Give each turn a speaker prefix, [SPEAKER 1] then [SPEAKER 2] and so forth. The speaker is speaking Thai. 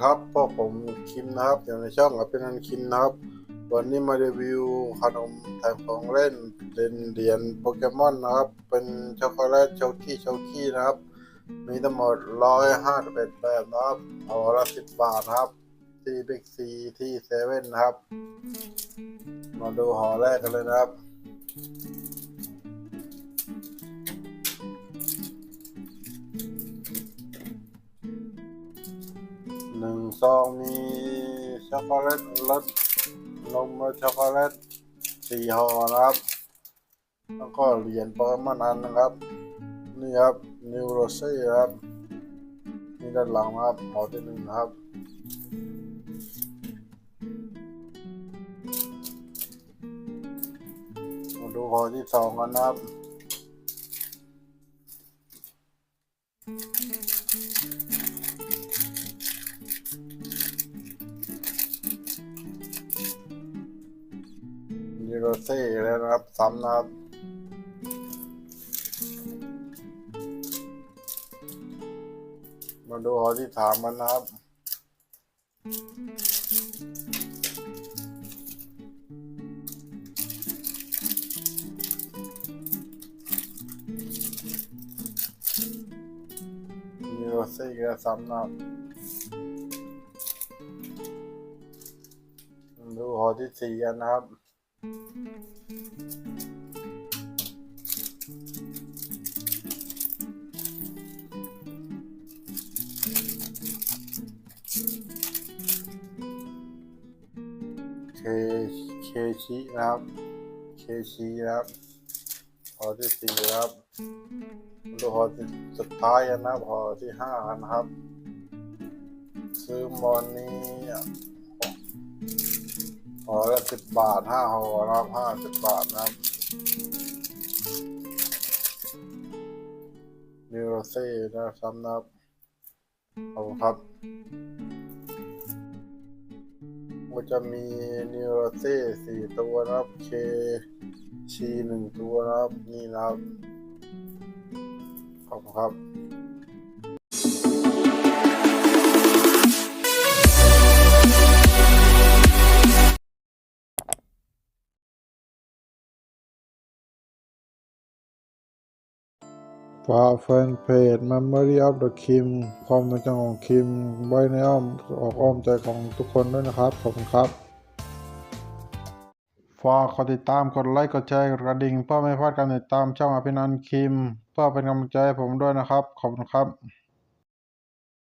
[SPEAKER 1] ครับพวกผมคิมนะครับอยู่ในช่องอภินันคิมนะครับ วันนี้มารีวิวขนมแถมของเล่นเป็นเหรียญโปเกมอนนะครับ เป็นช็อกโกแลตโชกี้โชกี้นะครับ มีทั้งหมดร้อยห้าสิบเอ็ดแบบนะครับเอาละสิบบาทครับ ที่บิ๊กซีที่เซเว่นนะครับ มาดูห่อแรกกันเลยนะครับ ซองมีช็อกโกแลตรสนมช็อกโกแลตสี่ห่อนะครับ แล้วก็เหรียญโปเกมอนอันนะครับ นี่ครับนิวโรเซ่ครับนี่ด้านหลังนะครับห่อที่หนึ่งนะครับมาดูหอที่สองกันนะครับ นิโรเซ่แล้วนะครับ ซ้ำนะครับมาดูหอที่ถามกันนะครับ นิโรเซ่ก็ซ้ำนะครับดูหอที่สี่นะครับ เคเคชินะครับ เคชินะครับหอที่สี่นะครับดูหอที่สุดท้ายนะครับหอที่ห้ากันะครับซื้อมอนนี้ ห่อละสิบบาทห้าห่อนะครับห้าสิบบาทนะครับนิโรเซ่นะครับนะครับขอบคุณครับก็จะมีนิโรเซ่สี่ตัวนะครับเคชีหนึ่งตัวนะครับนี่นะครับขอบคุณครับ ฝากแฟนเพจ Memory of the Kim ความในใจของคิม ไว้ในอ้อมออกอ้อมใจของทุกคนด้วยนะครับ ขอบคุณครับ ฝากกดติดตาม กดไลค์ กดแชร์ กดกระดิ่ง เพื่อไม่พลาดการติดตามช่องอภินันท์คิม เพื่อเป็นกำลังใจให้ผมด้วยนะครับ ขอบคุณครับ